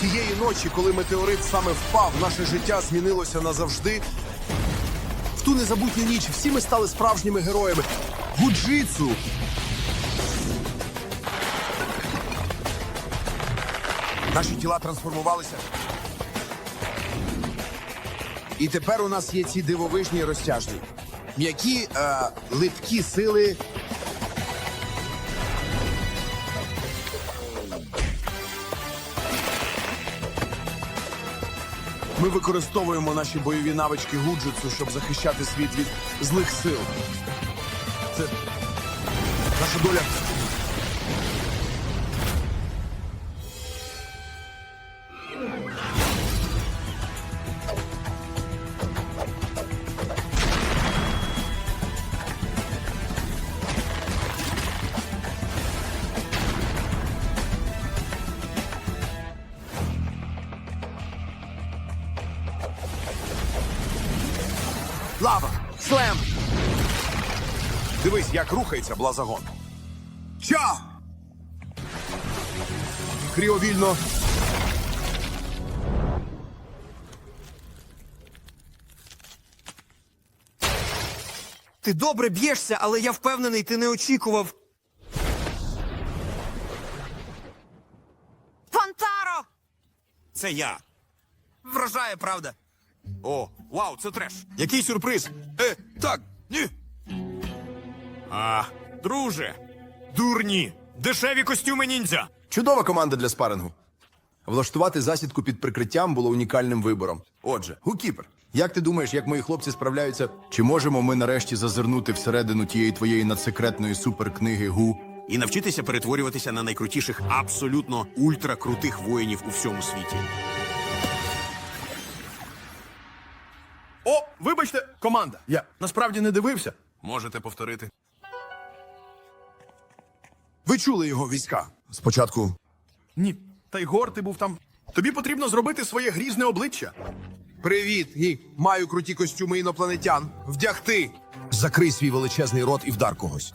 Тієї ночі, коли метеорит саме впав, наше життя змінилося назавжди. В ту незабутню ніч всі ми стали справжніми героями. Гуджицу! Наші тіла трансформувалися. І тепер у нас є ці дивовижні розтяжні. М'які, е, липкі сили. Ми використовуємо наші бойові навички гуджитсу, щоб захищати світ від злих сил. Це наша доля. Дивись, як рухається блазагон. Ча! Кріовільно. Ти добре б'єшся, але я впевнений, ти не очікував. Фантаро! Це я. Вражає, правда. О, вау, це треш. Який сюрприз? Е, так, ні. А, друже, дурні, дешеві костюми ніндзя. Чудова команда для спарингу. Влаштувати засідку під прикриттям було унікальним вибором. Отже, гукіпер, як ти думаєш, як мої хлопці справляються? Чи можемо ми нарешті зазирнути всередину тієї твоєї надсекретної суперкниги Гу? І навчитися перетворюватися на найкрутіших, абсолютно ультракрутих воїнів у всьому світі. О, вибачте, команда. Я насправді не дивився. Можете повторити. Ви чули його війська? Спочатку. Ні. Та й гор ти був там. Тобі потрібно зробити своє грізне обличчя. Привіт! І маю круті костюми інопланетян. Вдягти! Закрий свій величезний рот і вдар когось.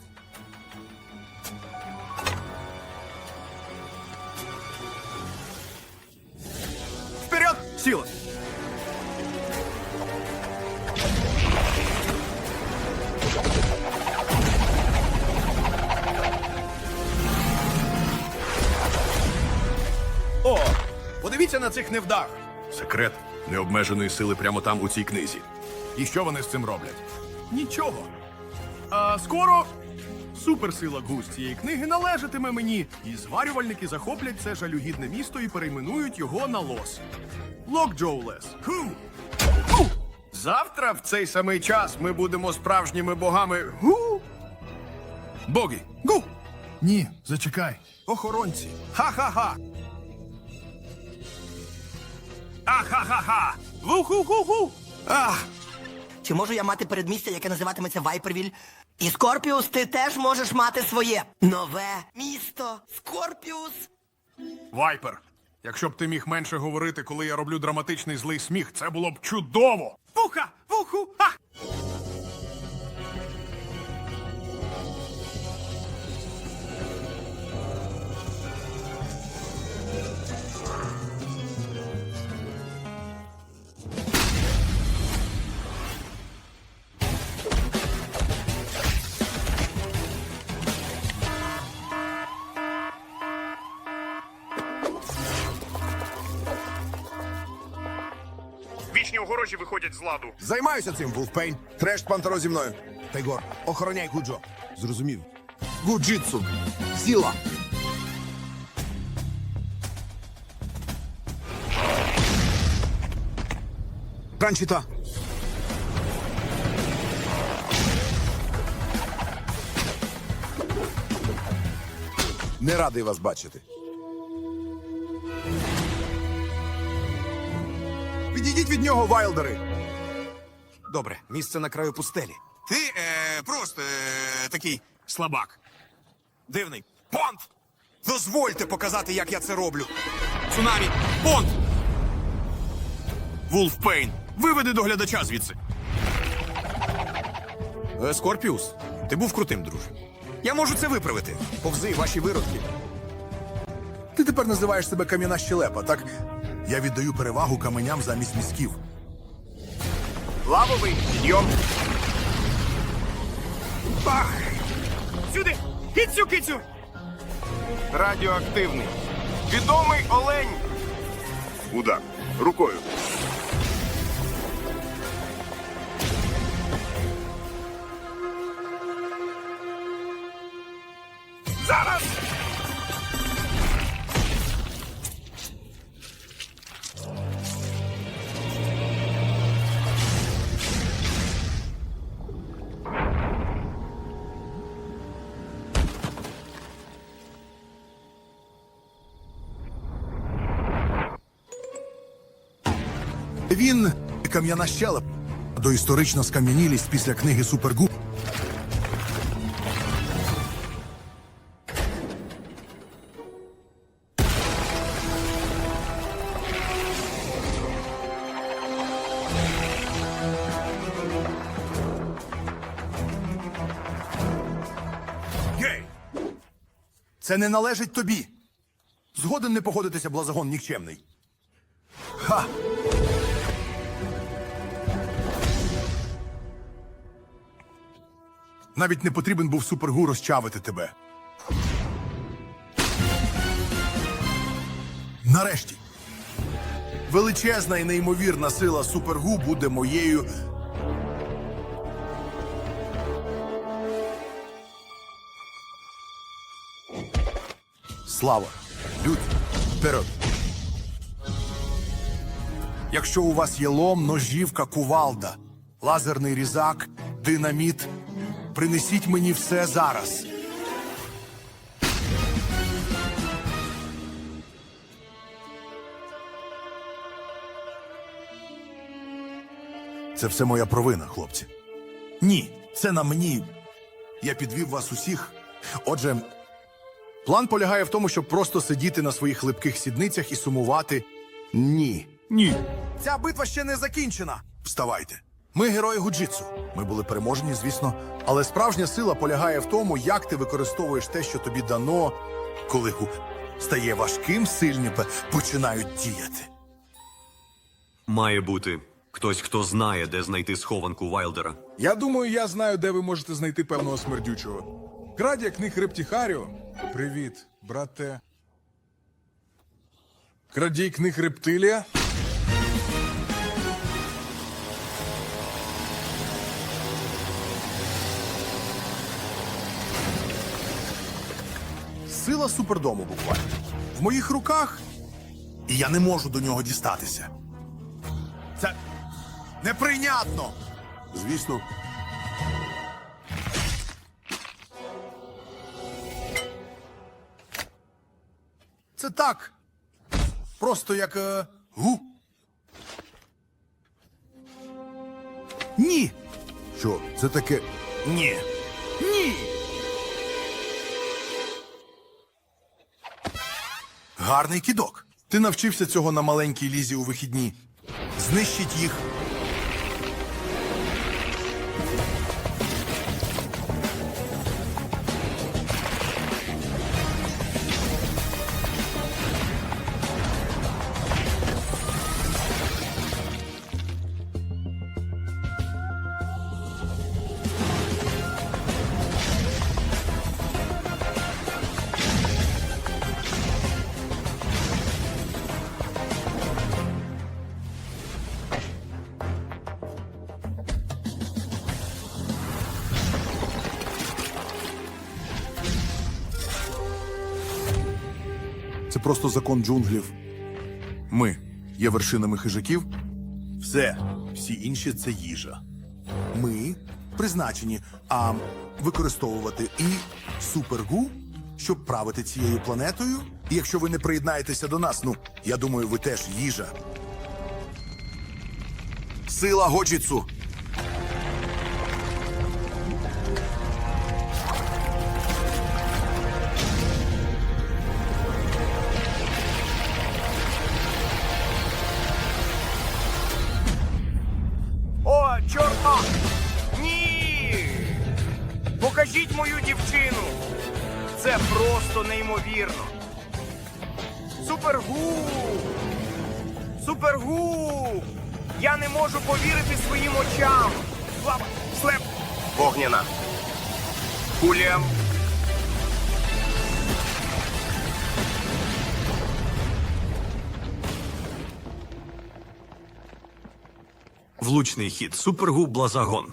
Вперед! Сіла! Подивіться на цих невдах. Секрет необмеженої сили прямо там у цій книзі. І що вони з цим роблять? Нічого. А скоро суперсила гусь цієї книги належатиме мені, і зварювальники захоплять це жалюгідне місто і перейменують його на лос. Локджоулес. Ху! Ху! Завтра в цей самий час ми будемо справжніми богами. Гу! Боги! Гу! Ні, зачекай. Охоронці. Ха-ха-ха! Ахахаха! Ву-ху-ху-ху! Ах! Чи можу я мати передмістя, яке називатиметься Вайпервіль? І Скорпіус, ти теж можеш мати своє нове місто Скорпіус. Вайпер, якщо б ти міг менше говорити, коли я роблю драматичний злий сміх, це було б чудово. Вуха! Вуху! Ха! Виходять з ладу. Займаюся цим, Вулфпейн. Треш пантеро зі мною. Тайгор, охороняй Гуджо. Зрозумів. Гуджитсу. Сіла. Ранчіта. Не радий вас бачити. Відійдіть від нього, Вайлдери! Добре, місце на краю пустелі. Ти е, просто е, такий слабак. Дивний. Понт! Дозвольте показати, як я це роблю. Цунамі! Понт! Вулфпейн! Виведи доглядача звідси. Е, Скорпіус, ти був крутим, друже. Я можу це виправити. Повзи ваші виродки. Ти тепер називаєш себе кам'яна щелепа, так? Я віддаю перевагу каменям замість мізків. Лавовий підйом. Бах! Сюди! Кицю, кицю! Радіоактивний. Відомий олень. Удар. Рукою. Він кам'яна щелеп. Доісторична скам'янілість після книги Супергу. Це не належить тобі. Згоден не погодитися, блазагон нікчемний. Ха! Навіть не потрібен був супергу розчавити тебе. Нарешті. Величезна і неймовірна сила супергу буде моєю. Слава. Людь. Вперед. Якщо у вас є лом, ножівка, кувалда, лазерний різак, динаміт, принесіть мені все зараз. Це все моя провина, хлопці. Ні, це на мені. Я підвів вас усіх. Отже, план полягає в тому, щоб просто сидіти на своїх липких сідницях і сумувати. Ні. Ні. Ця битва ще не закінчена. Вставайте. Ми герої гуджитсу. Ми були переможені, звісно. Але справжня сила полягає в тому, як ти використовуєш те, що тобі дано, коли гу стає важким, сильні починають діяти. Має бути хтось, хто знає, де знайти схованку Вайлдера. Я думаю, я знаю, де ви можете знайти певного смердючого. Градія книг Рептіхаріо. Привіт, брате. Крадій книг Рептилія. Сила супердому буквально. В моїх руках, і я не можу до нього дістатися. Це неприйнятно. Звісно. Це так. Просто як е, гу. Ні. Що, це таке? Ні. Ні. Гарний кідок. Ти навчився цього на маленькій лізі у вихідні. Знищить їх. Це просто закон джунглів. Ми є вершинами хижаків. Все, всі інші це їжа. Ми призначені а використовувати і супергу, щоб правити цією планетою. І якщо ви не приєднаєтеся до нас, ну я думаю, ви теж їжа. Сила Годжіцу. Покажіть мою дівчину! Це просто неймовірно! Супергу! Супергу! Я не можу повірити своїм очам! Лава, слеп! Вогняна. Кулія. Влучний хід. Супергу Блазагон.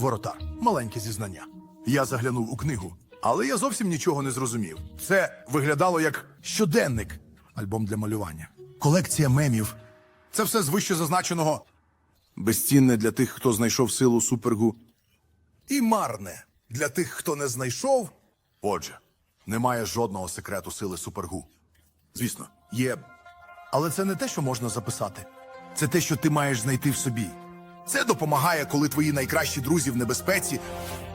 Воротар. Маленьке зізнання. Я заглянув у книгу, але я зовсім нічого не зрозумів. Це виглядало як щоденник, альбом для малювання, колекція мемів. Це все з вище зазначеного. Безцінне для тих, хто знайшов силу супергу. І марне для тих, хто не знайшов. Отже, немає жодного секрету сили супергу. Звісно, є. Але це не те, що можна записати. Це те, що ти маєш знайти в собі. Це допомагає, коли твої найкращі друзі в небезпеці.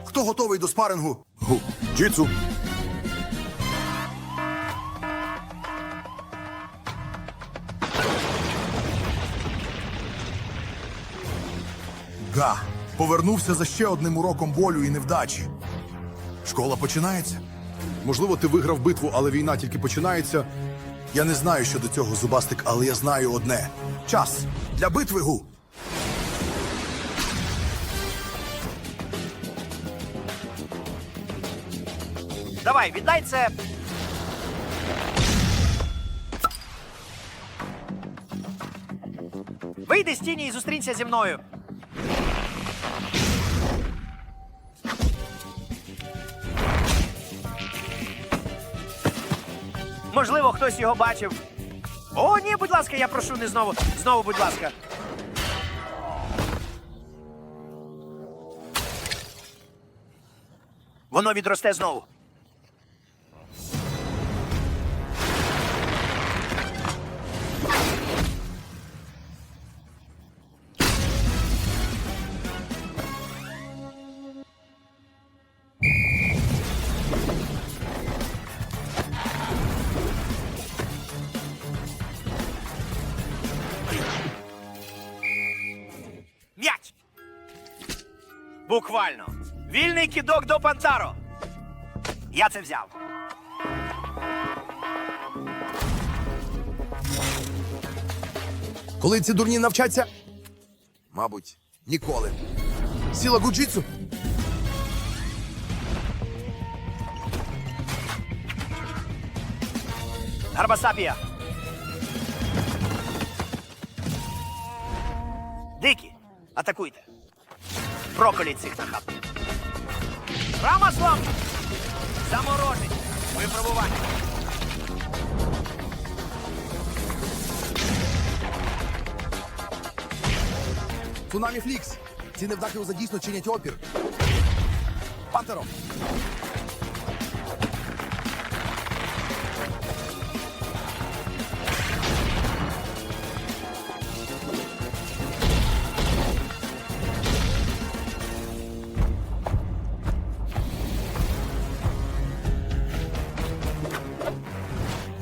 Хто готовий до спарингу? Гу. Джитсу. Га. Повернувся за ще одним уроком болю і невдачі. Школа починається. Можливо, ти виграв битву, але війна тільки починається. Я не знаю щодо цього зубастик, але я знаю одне: час для битви гу. Давай, віддай це. Вийди з тіні і зустрінься зі мною. Можливо, хтось його бачив. О, ні, будь ласка, я прошу не знову. Знову, будь ласка. Воно відросте знову. Буквально. Вільний кидок до Пантаро. Я це взяв. Коли ці дурні навчаться? Мабуть, ніколи. Сіла гуджитсу? Гарбасапія. Дикі, атакуйте. Проколіть цих нахаб. Рамаслам! Заморожить! Випробування. Цунамі Флікс. Ці невдахи у дійсно чинять опір. Пантером.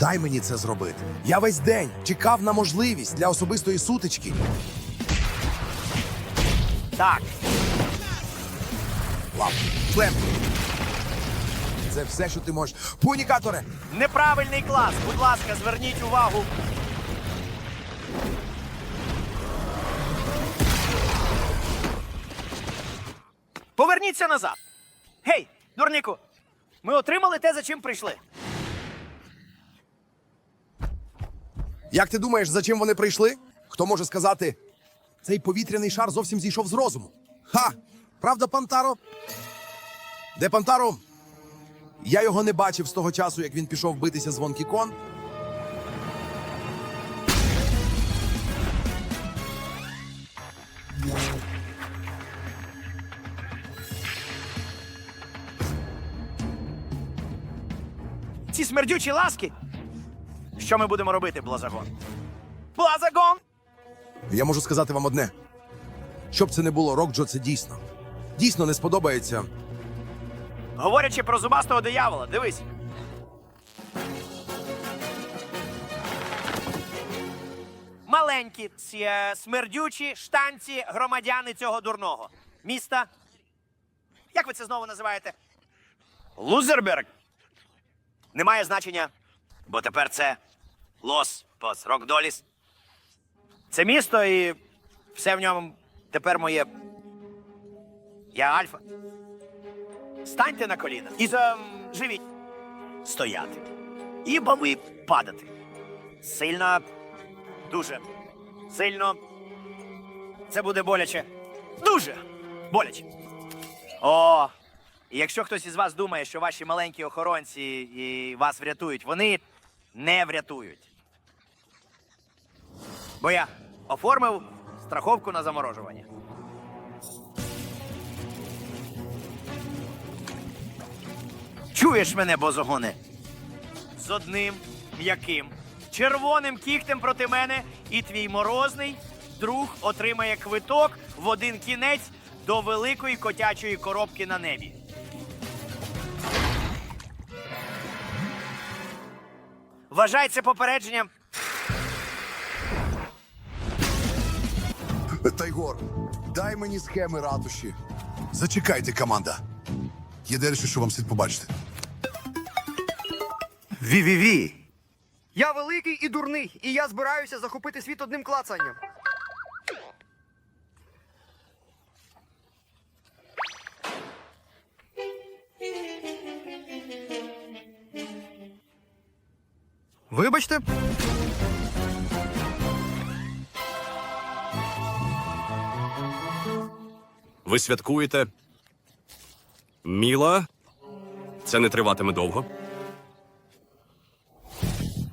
Дай мені це зробити. Я весь день чекав на можливість для особистої сутички. Так, Лап. Шлем. Це все, що ти можеш. Пунікаторе! неправильний клас. Будь ласка, зверніть увагу. Поверніться назад. Гей, дурнику, ми отримали те, за чим прийшли. Як ти думаєш, за чим вони прийшли? Хто може сказати? Цей повітряний шар зовсім зійшов з розуму. Ха! Правда, Пантаро? Де Пантаро? Я його не бачив з того часу, як він пішов битися з Вонкі Кон. Ці смердючі ласки. Що ми будемо робити, Блазагон? Блазагон! Я можу сказати вам одне: щоб це не було, Рокджо, це дійсно. Дійсно не сподобається. Говорячи про зубастого диявола, дивись. Маленькі, ці, е, смердючі штанці громадяни цього дурного міста. Як ви це знову називаєте? Лузерберг. Немає значення, бо тепер це Лос Пос Рокдоліс. Це місто і все в ньому тепер моє. Я Альфа. Станьте на коліна і заживіть. Стояти. І баби падати. Сильно, дуже сильно. Це буде боляче. Дуже боляче. О, і якщо хтось із вас думає, що ваші маленькі охоронці і вас врятують, вони не врятують. Бо я оформив страховку на заморожування. Чуєш мене, бозогоне? З одним м'яким червоним кігтем проти мене, і твій морозний друг отримає квиток в один кінець до великої котячої коробки на небі. Вважай це попередженням. Тайгор, дай мені схеми ратуші. Зачекайте, команда. Є дещо, що вам слід побачити. Ві-ві-ві. Я великий і дурний, і я збираюся захопити світ одним клацанням. Вибачте. Ви святкуєте? Міла? Це не триватиме довго.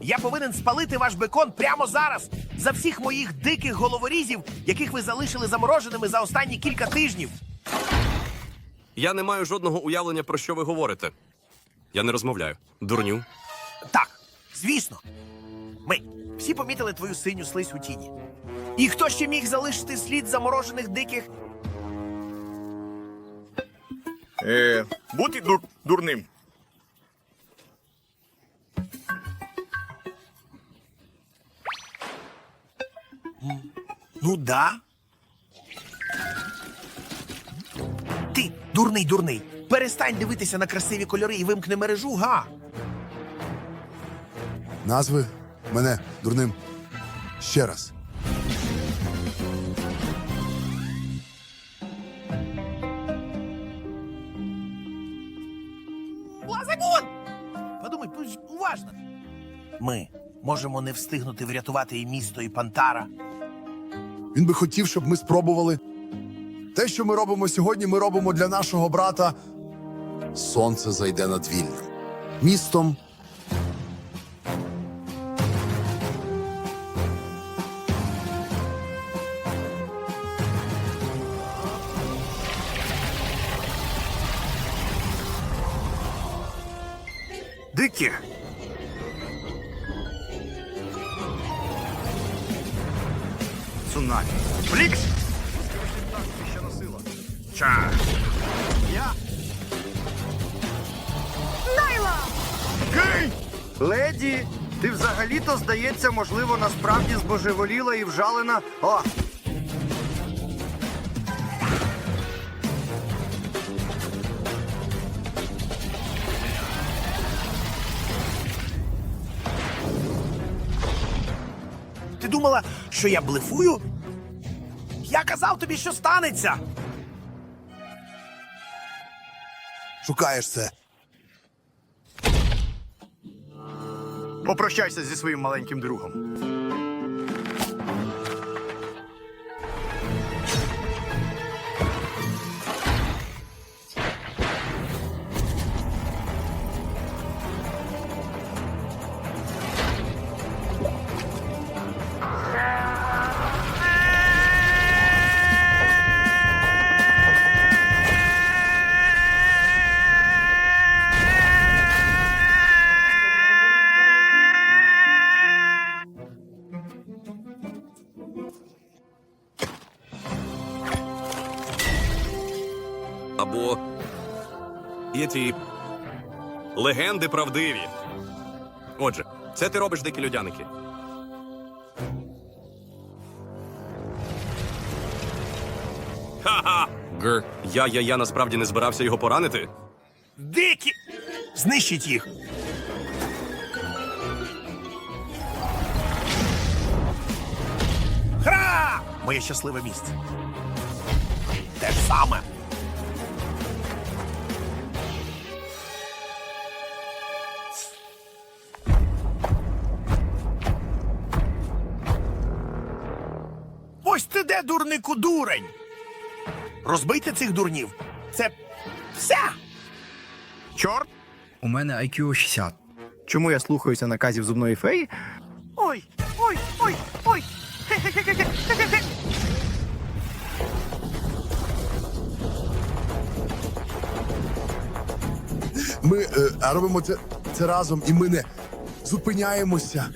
Я повинен спалити ваш бекон прямо зараз за всіх моїх диких головорізів, яких ви залишили замороженими за останні кілька тижнів. Я не маю жодного уявлення, про що ви говорите. Я не розмовляю. Дурню. Так, звісно. Ми всі помітили твою синю слизь у тіні. І хто ще міг залишити слід заморожених диких? Е, бути дур, дурним. Ну да. Ти, дурний, дурний. Перестань дивитися на красиві кольори і вимкни мережу, га. Назви мене дурним. Ще раз. Ми можемо не встигнути врятувати і місто, і Пантара. Він би хотів, щоб ми спробували. Те, що ми робимо сьогодні, ми робимо для нашого брата. Сонце зайде над вільним. Містом. Дикі. Цунамі. Флікс! Ча. Я. Найла! Гей! Леді, ти взагалі-то, здається, можливо, насправді збожеволіла і вжалена. О! Що я блефую? Я казав тобі, що станеться. Шукаєш це. Попрощайся зі своїм маленьким другом. або Єті. легенди правдиві. Отже, це ти робиш дикі людяники. Ха-ха! Я, я, я насправді не збирався його поранити. Дикі! Знищіть їх! Хра! Моє щасливе місце. Те саме. Де, дурнику, дурень. Розбийте цих дурнів. Це все. Чорт! У мене IQ 60. Чому я слухаюся наказів зубної феї? Ой, ой, ой, ой. Ми е, робимо це, це разом, і ми не зупиняємося.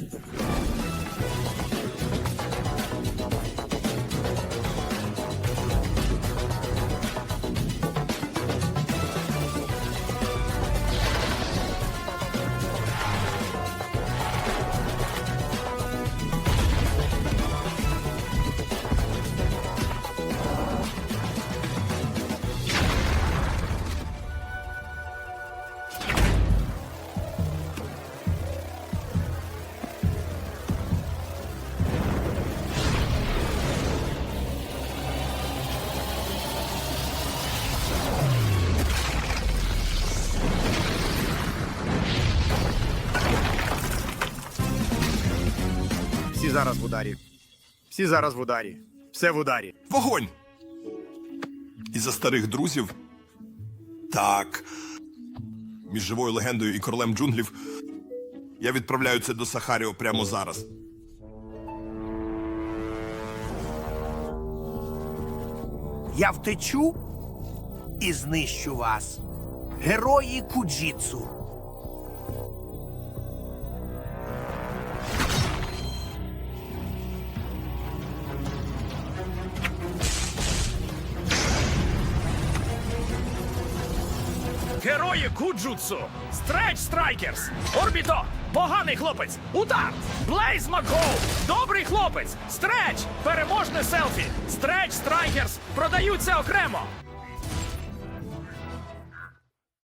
Зараз в ударі. Всі зараз в ударі. Все в ударі. Вогонь! І за старих друзів. Так. Між живою легендою і королем джунглів. Я відправляю це до Сахаріо прямо зараз. Я втечу і знищу вас. Герої Куджіцу. Куджутсу! Стреч Страйкерс! Орбіто! Поганий хлопець! Удар! Блейз Макгоу! Добрий хлопець! Стреч! Переможне селфі! Стреч Страйкерс! Продаються окремо!